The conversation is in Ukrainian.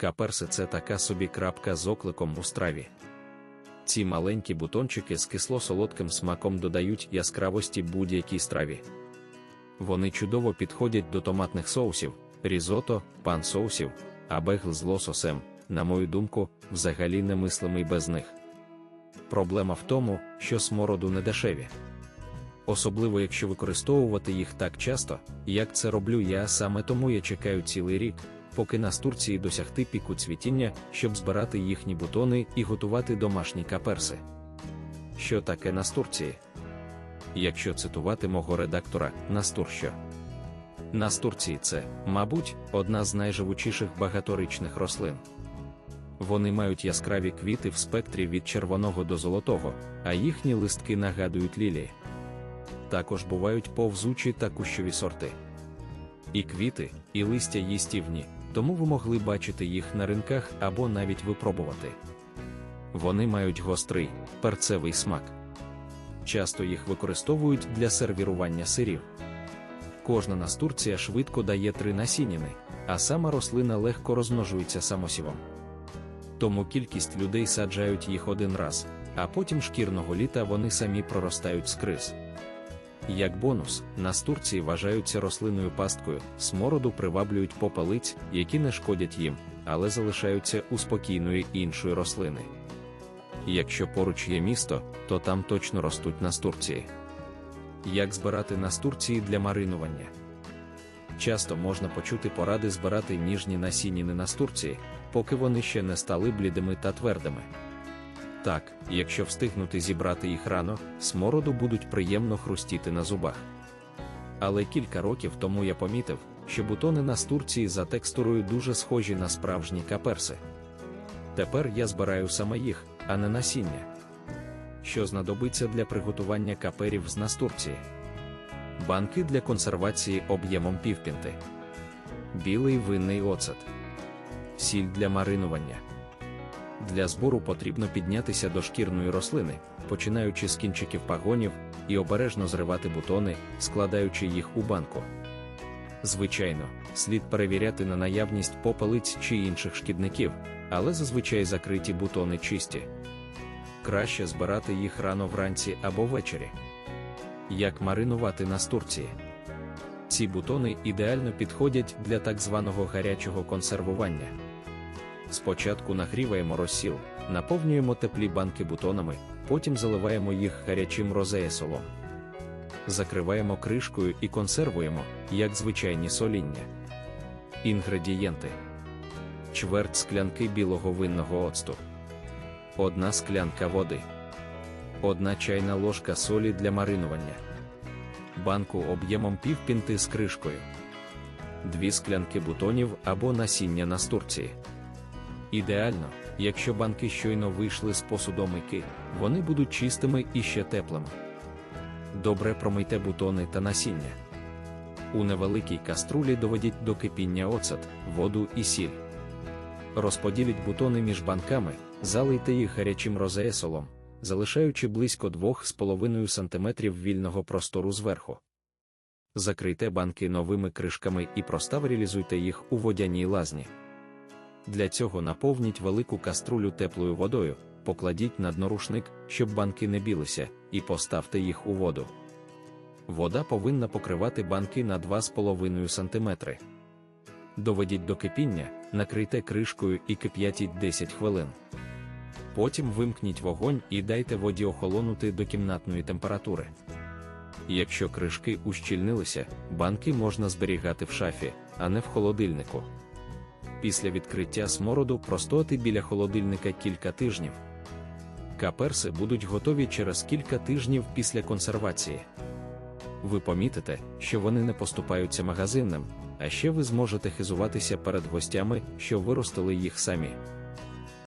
Каперси це така собі крапка з окликом у страві. Ці маленькі бутончики з кисло-солодким смаком додають яскравості будь-якій страві. Вони чудово підходять до томатних соусів, різото, пан-соусів, а бегл з лососем, на мою думку, взагалі немислимий без них. Проблема в тому, що смороду не дешеві. Особливо якщо використовувати їх так часто, як це роблю я саме тому я чекаю цілий рік, поки нас Турції досягти піку цвітіння, щоб збирати їхні бутони і готувати домашні каперси. Що таке настурції? Якщо цитувати мого редактора, настурщо. Настурції це, мабуть, одна з найживучіших багаторічних рослин. Вони мають яскраві квіти в спектрі від червоного до золотого, а їхні листки нагадують лілії. Також бувають повзучі та кущові сорти. І квіти, і листя їстівні, тому ви могли бачити їх на ринках або навіть випробувати. Вони мають гострий, перцевий смак. Часто їх використовують для сервірування сирів. Кожна настурція швидко дає три насінніни, а сама рослина легко розмножується самосівом. Тому кількість людей саджають їх один раз, а потім шкірного літа вони самі проростають з криз. Як бонус, настурції вважаються рослинною пасткою, смороду приваблюють попелиць, які не шкодять їм, але залишаються у спокійної іншої рослини. Якщо поруч є місто, то там точно ростуть настурції. Як збирати настурції для маринування? Часто можна почути поради збирати ніжні насінніни настурції, поки вони ще не стали блідими та твердими. Так, якщо встигнути зібрати їх рано, смороду будуть приємно хрустіти на зубах. Але кілька років тому я помітив, що бутони настурції за текстурою дуже схожі на справжні каперси. Тепер я збираю саме їх, а не насіння. Що знадобиться для приготування каперів з настурції? Банки для консервації об'ємом півпінти, білий винний оцет, сіль для маринування. Для збору потрібно піднятися до шкірної рослини, починаючи з кінчиків пагонів, і обережно зривати бутони, складаючи їх у банку. Звичайно, слід перевіряти на наявність попелиць чи інших шкідників, але зазвичай закриті бутони чисті. Краще збирати їх рано вранці або ввечері. Як маринувати настурції? Ці бутони ідеально підходять для так званого гарячого консервування. Спочатку нагріваємо розсіл, наповнюємо теплі банки бутонами, потім заливаємо їх гарячим розеєсолом. Закриваємо кришкою і консервуємо, як звичайні соління. Інгредієнти: чверть склянки білого винного оцту, одна склянка води, одна чайна ложка солі для маринування, банку об'ємом півпінти з кришкою, дві склянки бутонів або насіння настурції. Ідеально, якщо банки щойно вийшли з посудомийки, вони будуть чистими і ще теплими. Добре промийте бутони та насіння. У невеликій каструлі доведіть до кипіння оцет, воду і сіль. Розподіліть бутони між банками, залийте їх гарячим розеесолом, залишаючи близько 2,5 см вільного простору зверху. Закрийте банки новими кришками і проставерілізуйте їх у водяній лазні. Для цього наповніть велику каструлю теплою водою, покладіть на дно рушник, щоб банки не білися, і поставте їх у воду. Вода повинна покривати банки на 2,5 см. Доведіть до кипіння, накрийте кришкою і кип'ятіть 10 хвилин. Потім вимкніть вогонь і дайте воді охолонути до кімнатної температури. Якщо кришки ущільнилися, банки можна зберігати в шафі, а не в холодильнику. Після відкриття смороду простояти біля холодильника кілька тижнів. Каперси будуть готові через кілька тижнів після консервації. Ви помітите, що вони не поступаються магазинним, а ще ви зможете хизуватися перед гостями, що виростили їх самі.